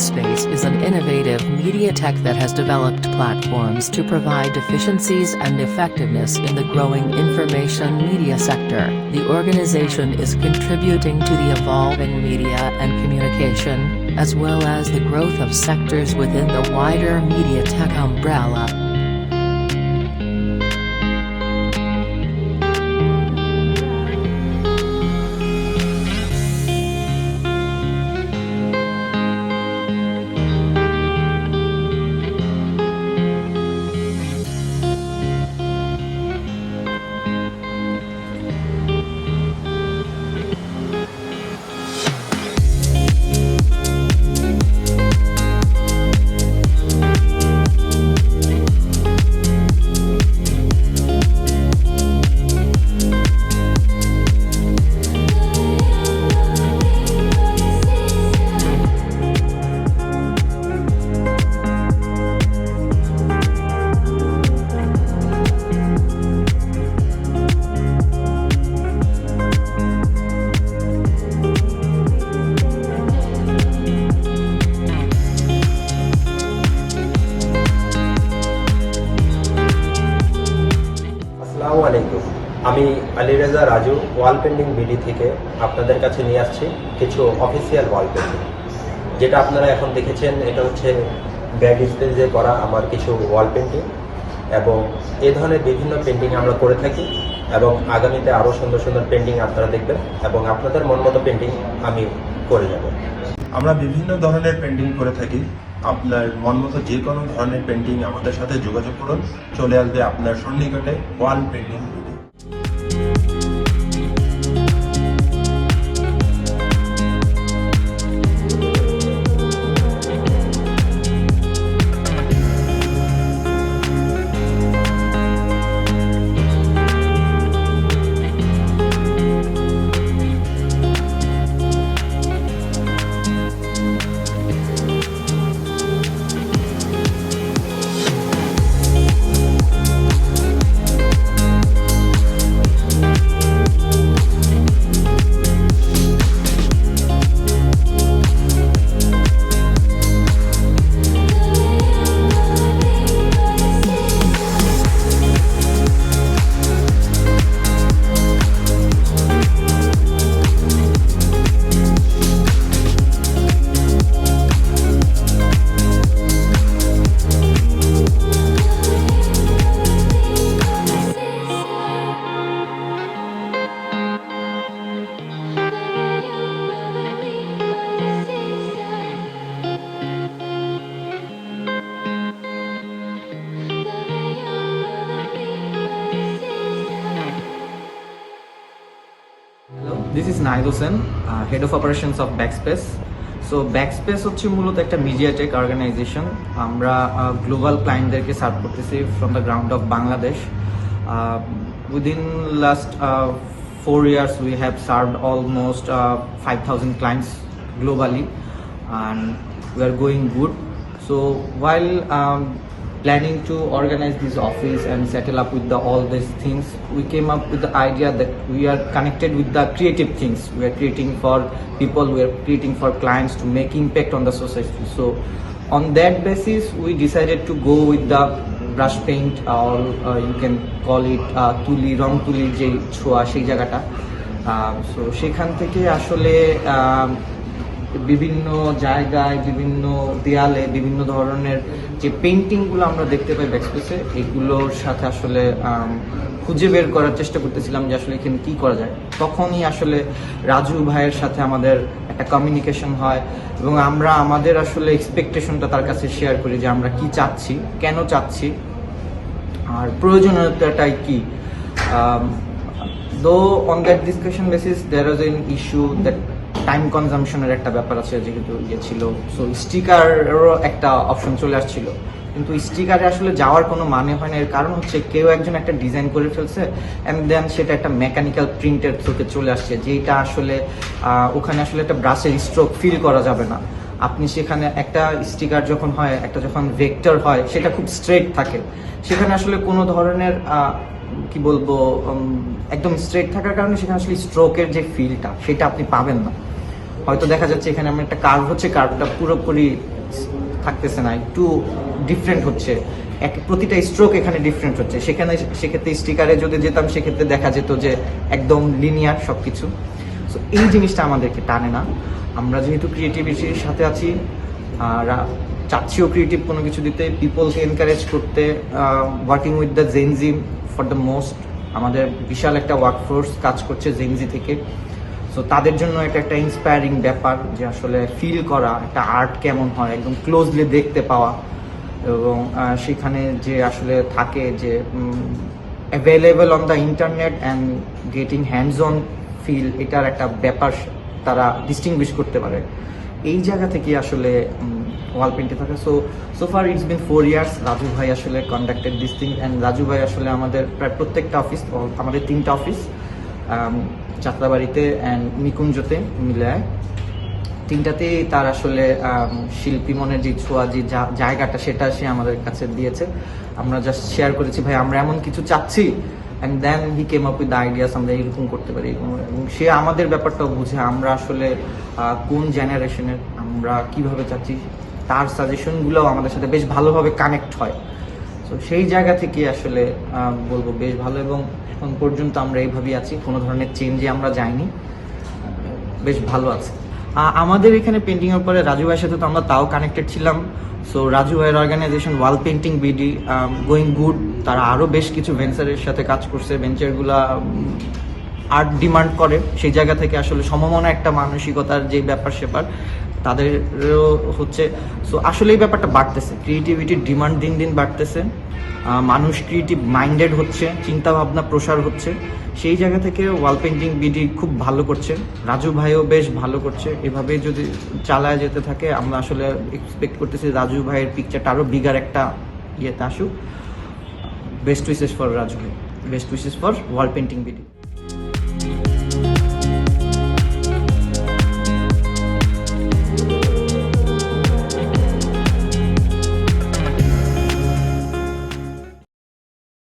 Backspace is an innovative media tech that has developed platforms to provide efficiencies and effectiveness in the growing information media sector. The organization is contributing to the evolving media and communication, as well as the growth of sectors within the wider media tech umbrella. আসসালামু আলাইকুম। আমি Ali Reza Wall Painting BD থেকে আপনাদের কাছে নিয়ে আসছি কিছু official wall painting. যেটা আপনারা এখন দেখেছেন, এটা হচ্ছে ব্যাগ স্পেসে করা আমার কিছু ওয়াল পেন্টিং এবং এ ধরনের বিভিন্ন পেন্টিং আমরা করে থাকি এবং আগামীতে আরও সুন্দর সুন্দর পেন্টিং আপনারা দেখবেন এবং আপনাদের মন মতো পেন্টিং আমি করে যাব। আমরা বিভিন্ন ধরনের পেন্টিং করে থাকি। আপনার মন মতো যে কোনো ধরনের পেন্টিং আমাদের সাথে যোগাযোগ করুন। চলে আসবে আপনার সন্নিকটে Wall Painting this is Nahid Hossain head of operations of Backspace so Backspace হচ্ছে মূলত একটা মিডিয়া টেক অর্গানাইজেশন আমরা গ্লোবাল ক্লায়েন্টদেরকে সার্ভ করতেছি from the ground of Bangladesh within last four years we have served almost five thousand clients and we are going good. So while um, planning to organize this office and settle up with the all these things we came up with the idea that we are connected with the creative things we are creating for people we are creating for clients to make impact on the society so on that basis we decided to go with the brush paint or uh, you can call it uh, তুলি রং তুলির যে ছোঁয়া সেই জায়গাটা so সেখান থেকে আসলে বিভিন্ন জায়গায়, বিভিন্ন দেয়ালে, বিভিন্ন ধরনের যে পেন্টিংগুলো আমরা দেখতে পাই ব্যাকস্পেসে এগুলোর সাথে আসলে খুঁজে বের করার চেষ্টা করতেছিলাম যে আসলে এখানে কি করা যায়। তখনই আসলে রাজু ভাইয়ের সাথে আমাদের একটা কমিউনিকেশন হয় এবং আমরা আমাদের আসলে এক্সপেকটেশনটা তার কাছে শেয়ার করি যে আমরা কি চাচ্ছি, কেন চাচ্ছি, আর প্রয়োজনীয়তাটাই কি। Though on that discussion basis there was an issue that time কনজামশনের একটা ব্যাপার আছে, যেহেতু ইয়ে ছিল। সো স্টিকারেরও একটা অপশন চলে আসছিল। কিন্তু স্টিকারে আসলে যাওয়ার কোনো মানে হয় না। এর কারণ হচ্ছে কেউ একজন একটা ডিজাইন করে ফেলছে অ্যান্ড দেন সেটা একটা মেকানিক্যাল প্রিন্টের থ্রুতে চলে আসছে যেটা আসলে ওখানে আসলে একটা ব্রাশের স্ট্রোক ফিল করা যাবে না। আপনি সেখানে একটা স্টিকার যখন হয়, একটা যখন ভেক্টর হয়, সেটা খুব স্ট্রেট থাকে। সেখানে আসলে কোনো ধরনের কি বলব একদম স্ট্রেট থাকার কারণে সেখানে আসলে স্ট্রোকের যে ফিলটা সেটা আপনি পাবেন না। হয়তো দেখা যাচ্ছে এখানে আমার একটা কার্ভ হচ্ছে কার্ভটা পুরোপুরি থাকতেছে না, একটু ডিফারেন্ট হচ্ছে। এক, প্রতিটা স্ট্রোক এখানে ডিফারেন্ট হচ্ছে। সেখানে সেক্ষেত্রে স্টিকারে যদি যেতাম, সেক্ষেত্রে দেখা যেত যে একদম লিনিয়ার সব কিছু সো এই জিনিসটা আমাদেরকে টানে না। আমরা যেহেতু ক্রিয়েটিভিটির সাথে আছি, আর চাচ্ছিও ক্রিয়েটিভ কোনো কিছু দিতে পিপলকে এনকারেজ করতে working with the Gen Z for the most আমাদের বিশাল একটা ওয়ার্কফোর্স কাজ করছে জেনজি থেকে। সো তাদের জন্য এটা একটা ইন্সপায়ারিং ব্যাপার যে আসলে ফিল করা, একটা আর্ট কেমন হয়, একদম ক্লোজলি দেখতে পাওয়া। এবং সেখানে যে আসলে থাকে যে available on the internet and getting hands on feel এটার একটা ব্যাপার তারা ডিস্টিংগুইশ করতে পারে। এই জায়গা থেকে আসলে ওয়াল পেন্টে থাকে। So so far it's been four years Raju ভাই আসলে conducted this thing and Raju ভাই আসলে আমাদের প্রায় প্রত্যেকটা অফিস আমাদের তিনটা অফিস যাত্রাবাড়িতে অ্যান্ড নিকুঞ্জতে মিলায়। তিনটাতেই তার আসলে শিল্পী মনের যে ছোঁয়া, যে জায়গাটা, সেটা সে আমাদের কাছে দিয়েছে। আমরা জাস্ট শেয়ার করেছি, ভাই, আমরা এমন কিছু চাচ্ছি। And then he came up with ideas আমরা এরকম করতে পারি। এবং সে আমাদের ব্যাপারটাও বুঝে, আমরা আসলে কোন জেনারেশনের আমরা কীভাবে চাচ্ছি তার সাজেশনগুলোও আমাদের সাথে বেশ ভালোভাবে কানেক্ট হয়। তো সেই জায়গা থেকে আসলে বলব বেশ ভালো এবং এখন পর্যন্ত আমরা এইভাবেই আছি, কোনো ধরনের চেঞ্জে আমরা যাইনি। বেশ ভালো আছে। আমাদের এখানে পেন্টিং এর পরে রাজু ভাইয়ের সাথে তো আমরা তাও কানেক্টেড ছিলাম। সো রাজু ভাইয়ের organisation Wall Painting BD going good তারা আরও বেশ কিছু ভেঞ্চারের সাথে কাজ করছে ভেঞ্চারগুলা আর্ট ডিমান্ড করে। সেই জায়গা থেকে আসলে সমমনা একটা মানসিকতার যে ব্যাপার স্যাপার তাদেরও হচ্ছে সো আসলে এই ব্যাপারটা বাড়তেছে। ক্রিয়েটিভিটির ডিমান্ড দিন দিন বাড়তেছে। মানুষ ক্রিয়েটিভ মাইন্ডেড হচ্ছে চিন্তা ভাবনা প্রসার হচ্ছে। সেই জায়গা থেকে ওয়াল পেন্টিং বিডি খুব ভালো করছে। রাজু ভাইও বেশ ভালো করছে। এভাবে যদি চালায় যেতে থাকে, আমরা আসলে এক্সপেক্ট করতেছি রাজু ভাইয়ের পিকচারটা আরও বিগার একটা ইয়েতে আসুক। বেস্ট উইসেস ফর রাজু ভাই। Best wishes for Wall Painting BD